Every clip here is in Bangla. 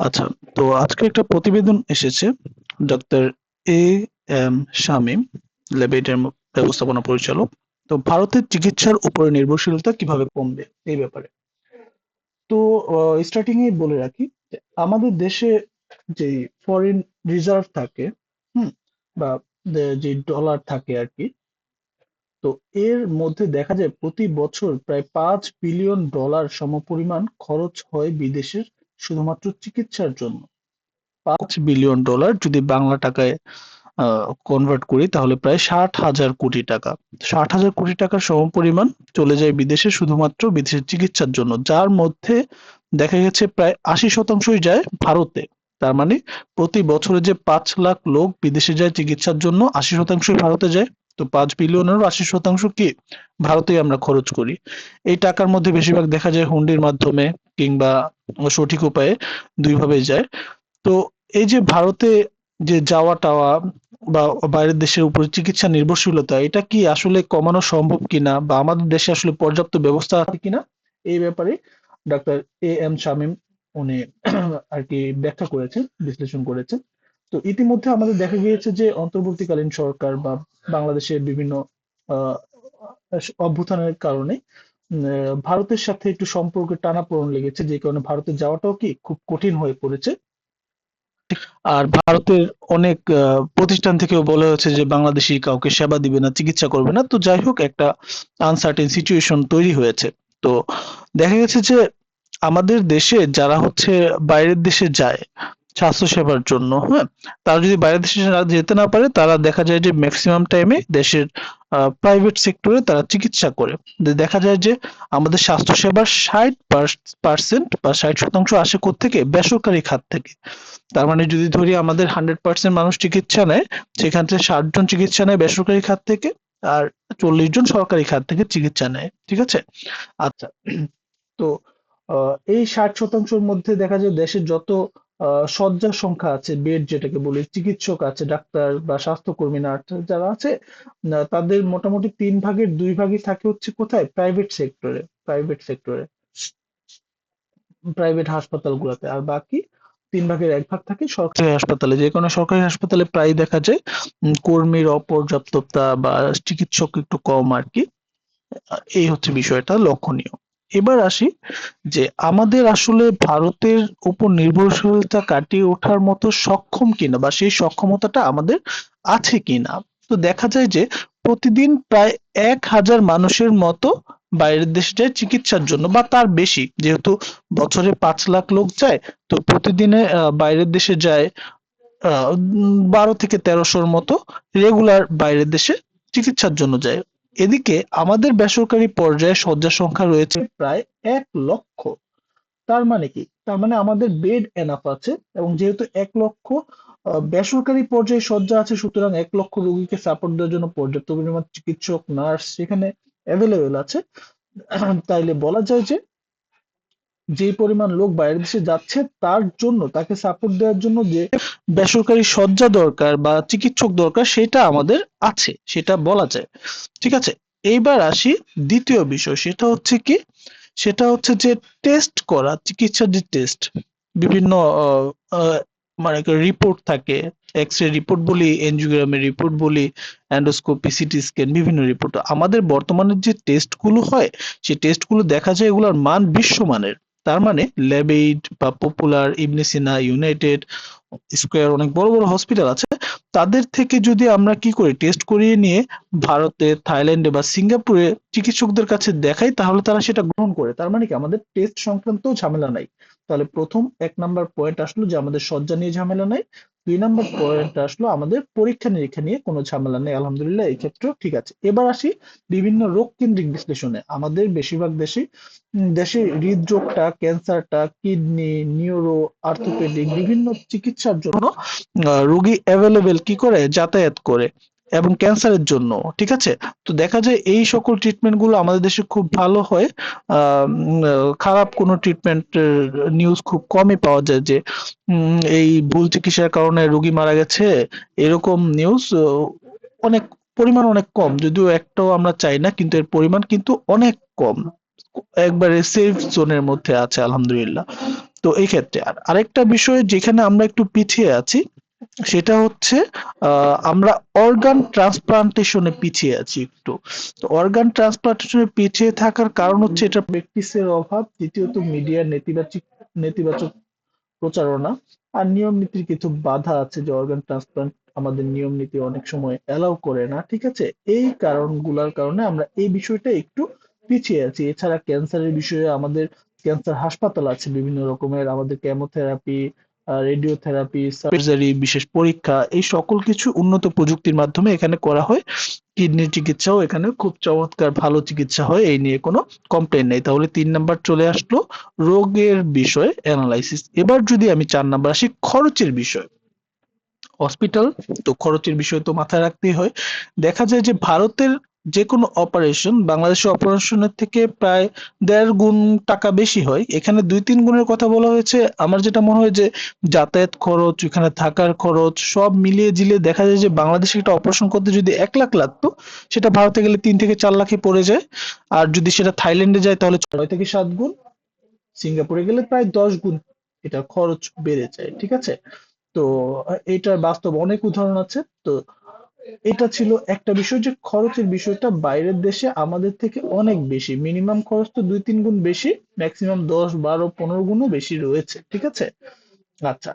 আচ্ছা, তো আজকে একটা প্রতিবেদন এসেছে doctor A M Shamim, laboratory ব্যবস্থাপনা পরিচালক। তো ভারতের চিকিৎসার উপরে নির্ভরশীলতা কীভাবে কমবে এই ব্যাপারে। তো স্টার্টিং এ বলে রাখি আমাদের দেশে যে ফরেন রিজার্ভ থাকে হুম বা যে ডলার থাকে আর কি তো এর মধ্যে দেখা যায় প্রতি বছর প্রায় পাঁচ বিলিয়ন ডলার সমপরিমাণ খরচ হয় বিদেশের শুধুমাত্র চিকিৎসার জন্য। পাঁচ বিলিয়ন ডলার যদি বাংলা টাকায় কনভার্ট করি, তাহলে প্রায় ষাট হাজার কোটি টাকা। ষাট হাজার কোটি টাকার সমপরিমাণ চলে যায় বিদেশে শুধুমাত্র বিদেশের চিকিৎসার জন্য, যার মধ্যে দেখা গেছে প্রায় আশি শতাংশই যায় ভারতে। তার মানে প্রতি বছরে যে পাঁচ লাখ লোক বিদেশে যায় চিকিৎসার জন্য, আশি শতাংশই ভারতে যায়। তো পাঁচ বিলিয়নেরও আশি শতাংশ কি ভারতেই আমরা খরচ করি। এই টাকার মধ্যে বেশিরভাগ দেখা যায় হুন্ডির মাধ্যমে কিংবা সঠিক উপায়ে দুইভাবে যায়। তো এই যে ভারতে যে যাওয়া টাওয়া বা বাইরের দেশের উপর চিকিৎসা নির্ভরশীলতা, এটা কি আসলে কমানো সম্ভব কিনা বা আমাদের দেশে আসলে পর্যাপ্ত ব্যবস্থা আছে কিনা? এই ব্যাপারে ডাক্তার এ এম শামীম উনি আর কি ব্যাখ্যা করেছেন, বিশ্লেষণ করেছেন। তো ইতিমধ্যে আমাদের দেখা গিয়েছে যে অন্তর্বর্তীকালীন সরকার বা বাংলাদেশের বিভিন্ন অভ্যুত্থানের কারণে ভারতের সাথে একটু সম্পর্কে টানাপোড়েন লেগেছে, যে কারণে ভারতে যাওয়াটাও কি খুব কঠিন হয়ে পড়েছে। আর ভারতের অনেক প্রতিষ্ঠান থেকেও বলা হয়েছে যে বাংলাদেশি কাউকে সেবা দিবে না, চিকিৎসা করবে না। তো যাই হোক, একটা আনসার্টেন সিচুয়েশন তৈরি হয়েছে। তো দেখা গেছে যে আমাদের দেশে যারা হচ্ছে বাইরের দেশে যায় স্বাস্থ্য সেবার জন্য হ্যাঁ? তারা যদি বাইরের দেশে যেতে না পারে, তারা দেখা যায় যে ম্যাক্সিমাম টাইমে দেশের প্রাইভেট সেক্টরে তারা চিকিৎসা করে। দেখা যায় যে আমাদের স্বাস্থ্য সেবার ষাট পার্সেন্ট বা ষাট শতাংশ আসে থেকে বেসরকারি খাত থেকে। তার মানে যদি ধরি আমাদের হান্ড্রেড পার্সেন্ট মানুষ চিকিৎসা নেয়, সেখান থেকে ষাট জন চিকিৎসা নেয় বেসরকারি খাত থেকে আর চল্লিশ জন সরকারি খাত থেকে চিকিৎসা নেয়, ঠিক আছে? আচ্ছা তো এই ষাট শতাংশের মধ্যে দেখা যায় দেশের যত শয্যার সংখ্যা আছে বেড যেটাকে বলি, চিকিৎসক আছে, ডাক্তার বা স্বাস্থ্যকর্মী নার্স যারা আছে তাদের মোটামুটি তিন ভাগের দুই ভাগই থাকে হচ্ছে কোথায়? প্রাইভেট সেক্টরে প্রাইভেট সেক্টরে প্রাইভেট হাসপাতালগুলোতে। আর বাকি তিন ভাগের এক ভাগ থাকে সরকারি হাসপাতালে। যে কোনো সরকারি হাসপাতালে প্রায় দেখা যায় কর্মীর অপর্যাপ্ততা বা চিকিৎসক একটু কম আর কি। এই হচ্ছে বিষয়টা লক্ষণীয়। এবার আসি যে আমাদের আসলে ভারতের উপর নির্ভরশীলতা কাটিয়ে ওঠার মতো সক্ষম কিনা বা সেই সক্ষমতাটা আমাদের আছে কিনা। তো দেখা যায় যে প্রতিদিন প্রায় এক হাজার মানুষের মতো বাইরের দেশে যায় চিকিৎসার জন্য বা তার বেশি। যেহেতু বছরে পাঁচ লাখ লোক যায়, তো প্রতিদিনে বাইরের দেশে যায় বারো থেকে তেরোশোর মতো রেগুলার বাইরের দেশে চিকিৎসার জন্য যায়। এদিকে আমাদের বেসরকারি পর্যায়ে শয্যা সংখ্যা রয়েছে প্রায় এক লক্ষ। তার মানে কি? তার মানে আমাদের বেড এনাফ আছে এবং যেহেতু এক লক্ষ বেসরকারি পর্যায়ে শয্যা আছে, সুতরাং এক লক্ষ রোগীকে সাপোর্ট দেওয়ার জন্য পর্যাপ্ত পরিমাণ চিকিৎসক নার্স সেখানে অ্যাভেলেবেল আছে। তাইলে বলা যায় যে যে পরিমাণ লোক বাইরের দেশে যাচ্ছে, তার জন্য, তাকে সাপোর্ট দেওয়ার জন্য যে বেসরকারি শয্যা দরকার বা চিকিৎসক দরকার, সেটা আমাদের আছে, সেটা বলা যায়। ঠিক আছে? এইবার আসি দ্বিতীয় বিষয়, সেটা হচ্ছে কি? সেটা হচ্ছে যে টেস্ট করা চিকিৎসার যে টেস্ট বিভিন্ন মানে রিপোর্ট থাকে এক্স রে রিপোর্ট বলি এনজিওগ্রামের রিপোর্ট বলি অ্যান্ডোস্কোপি সিটি স্ক্যান বিভিন্ন রিপোর্ট আমাদের বর্তমানে যে টেস্টগুলো হয়, সেই টেস্টগুলো দেখা যায় এগুলোর মান বিশ্বমানের। তার মানে লেবেইড বা পপুলার ইবনেসিনা ইউনাইটেড স্কোয়ার অনেক বড় বড় হসপিটাল আছে। তাদের থেকে যদি আমরা কি করি টেস্ট করিয়ে নিয়ে ভারতে থাইল্যান্ডে বা সিঙ্গাপুরে চিকিৎসকদের কাছে দেখাই, তাহলে তারা সেটা গ্রহণ করে। তার মানে কি, আমাদের টেস্ট সংক্রান্ত ঝামেলা নাই। তাহলে প্রথম এক নাম্বার পয়েন্ট আসলো যে আমাদের শয্যা নিয়ে ঝামেলা নাই, দুই নাম্বার পয়েন্ট আসলো আমাদের পরীক্ষা নিরীক্ষা নিয়ে কোনো ঝামেলা নেই, আলহামদুলিল্লাহ এই ক্ষেত্রেও ঠিক আছে। এবার আসি বিভিন্ন রোগ কেন্দ্রিক বিশ্লেষণে। আমাদের বেশিরভাগ দেশে দেশে হৃদরোগটা, ক্যান্সারটা, কিডনি, নিউরো আর্থোপেডিক বিভিন্ন চিকিৎসার জন্য রোগী অ্যাভেলেবেল কি করে? যাতায়াত করে। এবং ক্যান্সারের জন্য, ঠিক আছে? তো দেখা যায় এই সকল ট্রিটমেন্টগুলো আমাদের দেশে খুব ভালো হয়। খারাপ কোনো ট্রিটমেন্ট নিউজ খুব কমই পাওয়া যায় যে এই ভুল চিকিৎসার কারণে রোগী মারা গেছে, এরকম নিউজ অনেক, পরিমাণ অনেক কম। যদিও একটাও আমরা চাই না, কিন্তু এর পরিমাণ কিন্তু অনেক কম। একবারে সেফ জোনের মধ্যে আছে, আলহামদুলিল্লাহ। তো এই ক্ষেত্রে আর আরেকটা বিষয় যেখানে আমরা একটু পিছিয়ে আছি সেটা হচ্ছে আমরা অর্গান ট্রান্সপ্লান্টেশনে পিছিয়ে আছি একটু। তো অর্গান ট্রান্সপ্লান্টেশনে পিছিয়ে থাকার কারণ হচ্ছে এটা প্র্যাকটিসের অভাব, দ্বিতীয়ত মিডিয়ার নেতিবাচক নেতিবাচক প্রচারণা। আর নিয়ম নীতির কিছু বাধা আছে যে অর্গান ট্রান্সপ্লান্ট আমাদের নিয়ম নীতি অনেক সময় অ্যালাউ করে না, ঠিক আছে? এই কারণগুলোর কারণে আমরা এই বিষয়টা একটু পিছিয়ে আছি। এছাড়া ক্যান্সারের বিষয়ে আমাদের ক্যান্সার হাসপাতাল আছে বিভিন্ন রকমের, আমাদের কেমোথেরাপি রেডিওথেরাপি সার্জারি বিশেষ পরীক্ষা, এই সকল কিছু উন্নত প্রযুক্তির মাধ্যমে এখানে করা হয়। কিডনি চিকিৎসাও এখানে খুব চমৎকার ভালো চিকিৎসা হয়, এই নিয়ে কোনো কমপ্লেন নেই। তাহলে তিন নাম্বার চলে আসলো রোগের বিষয়ে অ্যানালাইসিস এবার যদি আমি চার নাম্বার আসি, খরচের বিষয়। হসপিটাল তো খরচের বিষয় তো মাথায় রাখতেই হয়। দেখা যায় যে ভারতের যে কোনো অপারেশন বাংলাদেশের অপারেশনের থেকে প্রায় দেড় গুণ টাকা বেশি হয়। এখানে দুই তিন গুণের কথা বলা হয়েছে। আমার যেটা মনে হয় যে যাতায়াত খরচ এখানে থাকার খরচ সব মিলিয়ে জিলিয়ে দেখা যায় যে বাংলাদেশে একটা অপারেশন করতে যদি এক লাখ লাগতো, সেটা ভারতে গেলে তিন থেকে চার লাখে পড়ে যায়। আর যদি সেটা থাইল্যান্ডে যায়, তাহলে ছয় থেকে সাত গুণ। সিঙ্গাপুরে গেলে প্রায় দশ গুণ এটা খরচ বেড়ে যায়, ঠিক আছে? তো এটার বাস্তব অনেক উদাহরণ আছে। তো এটা ছিল একটা বিষয় যে খরচের বিষয়টা বাইরের দেশে আমাদের থেকে অনেক বেশি। মিনিমাম খরচ তো দুই তিন গুণ বেশি ম্যাক্সিমাম দশ, বারো, পনেরো গুণও বেশি রয়েছে, ঠিক আছে? আচ্ছা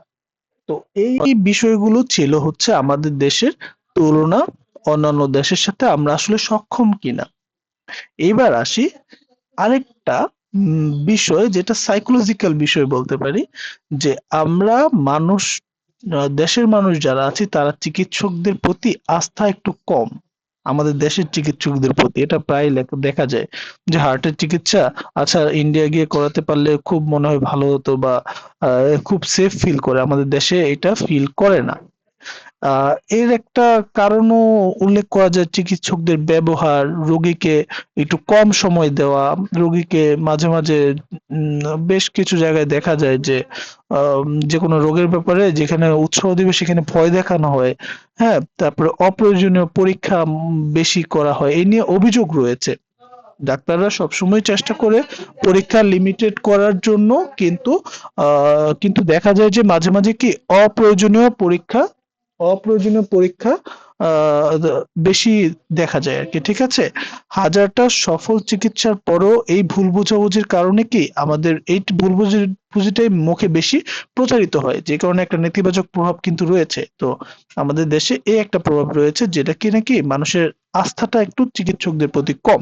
তো এই বিষয়গুলো ছিল হচ্ছে আমাদের দেশের তুলনা, অন্যান্য দেশের সাথে আমরা আসলে সক্ষম কিনা। এবার আসি আরেকটা বিষয় যেটা সাইকোলজিক্যাল বিষয় বলতে পারি, যে আমরা মানুষ দেশের মানুষ যারা আছে, তারা চিকিৎসকদের প্রতি আস্থা একটু কম। আমাদের দেশের চিকিৎসকদের প্রতি। এটা প্রায় দেখা যায় যে হার্টের চিকিৎসা আচ্ছা ইন্ডিয়া গিয়ে করাতে পারলে খুব মনে হয় ভালো হতো বা খুব সেফ ফিল করে। আমাদের দেশে এটা ফিল করে না। এর একটা কারণও উল্লেখ করা যায় চিকিৎসকদের ব্যবহার, রোগীকে একটু কম সময় দেওয়া, রোগীকে মাঝে মাঝে বেশ কিছু জায়গায় দেখা যায় যে যে কোনো রোগের ব্যাপারে যেখানে উৎসাহ দিবে সেখানে ভয় দেখানো হয়। হ্যাঁ তারপরে অপ্রয়োজনীয় পরীক্ষা বেশি করা হয়। এই নিয়ে অভিযোগ রয়েছে। ডাক্তাররা সবসময় চেষ্টা করে পরীক্ষা লিমিটেড করার জন্য, কিন্তু কিন্তু দেখা যায় যে মাঝে মাঝে কি অপ্রয়োজনীয় পরীক্ষা অপ্রয়োজনীয় পরীক্ষা বেশি দেখা যায় আর কি ঠিক আছে? হাজারটা সফল চিকিৎসার পরও এই ভুল বোঝাবুঝির কারণে কি আমাদের এই ভুল বুঝিটাই মুখে বেশি প্রচারিত হয়? যে কারণে একটা নেতিবাচক প্রভাব কিন্তু রয়েছে। তো আমাদের দেশে এই একটা প্রভাব রয়েছে, যেটা কি নাকি মানুষের আস্থাটা একটু চিকিৎসকদের প্রতি কম।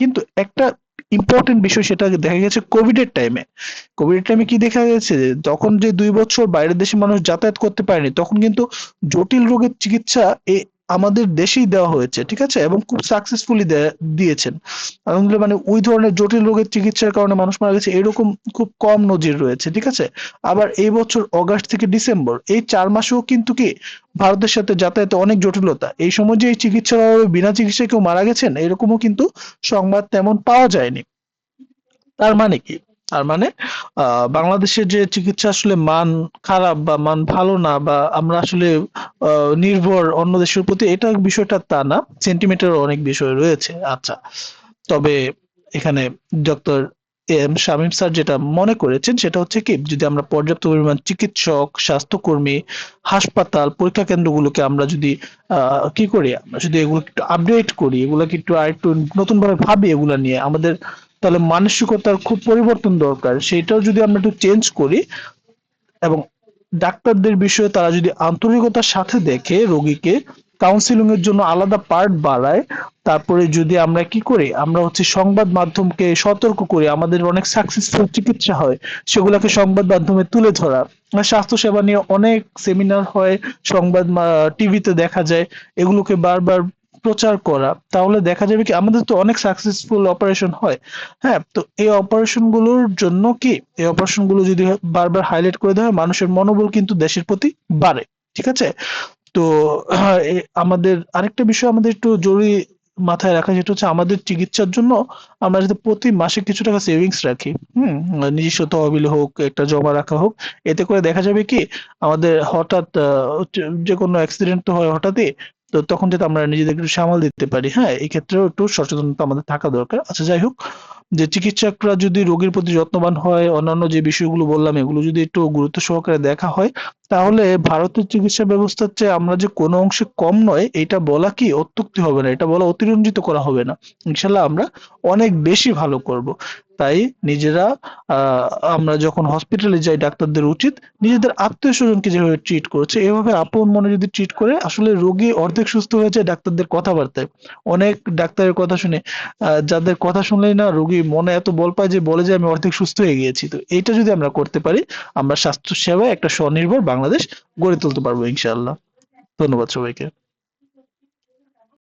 কিন্তু একটা ইম্পর্টেন্ট বিষয় সেটা দেখা গেছে কোভিড এর টাইমে কোভিড এর টাইমে কি দেখা গেছে? তখন যে দুই বছর বাইরের দেশে মানুষ যাতায়াত করতে পারেনি, তখন কিন্তু জটিল রোগের চিকিৎসা এ আমাদের দেশেই দেওয়া হয়েছে, ঠিক আছে? এবং খুব সাকসেসফুলি দিয়েছেন। আলহামদুলিল্লাহ মানে ওই ধরনের জটিল রোগের চিকিৎসার কারণে মানুষ মারা গেছে, এরকম খুব কম নজির রয়েছে, ঠিক আছে? আবার এই বছর অগাস্ট থেকে ডিসেম্বর, এই চার মাসেও কিন্তু কি ভারতের সাথে যাতায়াতে অনেক জটিলতা। এই সময় যে এই চিকিৎসার অভাবে বিনা চিকিৎসায় কেউ মারা গেছেন, এরকমও কিন্তু সংবাদ তেমন পাওয়া যায়নি। তার মানে কি? তার মানে বাংলাদেশের যে চিকিৎসা আসলে মান খারাপ বা মান ভালো না বা আমরা আসলে নির্ভর অন্য দেশের প্রতি, এটা বিষয়টা তা না সেন্টিমেন্টের অনেক বিষয় রয়েছে। আচ্ছা তবে এখানে ডক্টর এম শামীম স্যার যেটা মনে করেছেন, সেটা হচ্ছে কি, যদি আমরা পর্যাপ্ত পরিমাণ চিকিৎসক, স্বাস্থ্যকর্মী, হাসপাতাল, পরীক্ষা কেন্দ্রগুলোকে আমরা যদি কি করি, আমরা যদি এগুলো একটু আপডেট করি, এগুলোকে একটু আর একটু নতুন ভাবে ভাবি, এগুলা নিয়ে আমাদের তাহলে মানসিকতার খুব পরিবর্তন দরকার। সেটাও যদি আমরা একটু চেঞ্জ করি এবং ডাক্তারদের বিষয়ে তারা যদি আন্তরিকতার সাথে দেখে রোগীকে কাউন্সিলিং এর জন্য আলাদা পার্ট বাড়ায়, তারপরে যদি আমরা কি করি, আমরা হচ্ছে সংবাদ মাধ্যমকে সতর্ক করি, আমাদের অনেক সাকসেসফুল চিকিৎসা হয়, সেগুলোকে সংবাদ মাধ্যমে তুলে ধরা। আর স্বাস্থ্যসেবা নিয়ে অনেক সেমিনার হয়, সংবাদ টিভিতে দেখা যায়, এগুলোকে বারবার প্রচার করা, তাহলে দেখা যাবে কি আমাদের তো অনেক সাকসেসফুল অপারেশন হয়। হ্যাঁ তো এই অপারেশনগুলোর জন্য কি, এই অপারেশনগুলো যদি বারবার হাইলাইট করে দেওয়া হয়, মানুষের মনোবল কিন্তু দেশের প্রতি বাড়ে, ঠিক আছে? তো আমাদের আরেকটা বিষয় আমাদের একটু জরুরি মাথায় রাখা যেটা হচ্ছে আমাদের চিকিৎসার জন্য আমরা যাতে প্রতি মাসে কিছু টাকা সেভিংস রাখি। হুম, নিজস্ব তহবিল হোক, একটা জমা রাখা হোক, এতে করে দেখা যাবে কি আমাদের হঠাৎ যে কোনো অ্যাক্সিডেন্ট তো হয় হঠাৎই তো তখন যাতে আমরা নিজেদের একটু সামাল দিতে পারি হ্যাঁ এই ক্ষেত্রেও একটু সচেতনতা আমাদের থাকা দরকার। আচ্ছা যাই হোক, যে চিকিৎসকরা যদি রোগীর প্রতি যত্নবান হয়, অন্যান্য যে বিষয়গুলো বললাম, এগুলো যদি একটু গুরুত্ব সহকারে দেখা হয় তাহলে ভারতের চিকিৎসা ব্যবস্থার চেয়ে আমরা যে কোনো অংশে কম নয়, এটা বলা কি অত্যুক্তি হবে না, এটা বলা অতিরঞ্জিত করা হবে না। ইনশাল্লাহ আমরা অনেক বেশি ভালো করব। তাই নিজেরা আমরা যখন হসপিটালে যাই, ডাক্তারদের উচিত নিজেদের আত্মীয় স্বজনকে যেভাবে ট্রিট করছে, এভাবে আপন মনে যদি ট্রিট করে, আসলে রোগী অর্ধেক সুস্থ হয়ে যায় ডাক্তারদের কথাবার্তায়। অনেক ডাক্তারের কথা শুনে যাদের কথা শুনলেই না রোগী মনে এত বল পায় যে বলে যে আমি অর্ধেক সুস্থ হয়ে গিয়েছি। তো এইটা যদি আমরা করতে পারি, আমরা স্বাস্থ্য সেবায় একটা স্বনির্ভর বাংলাদেশ গড়ে তুলতে পারব ইনশাআল্লাহ। ধন্যবাদ সবাইকে।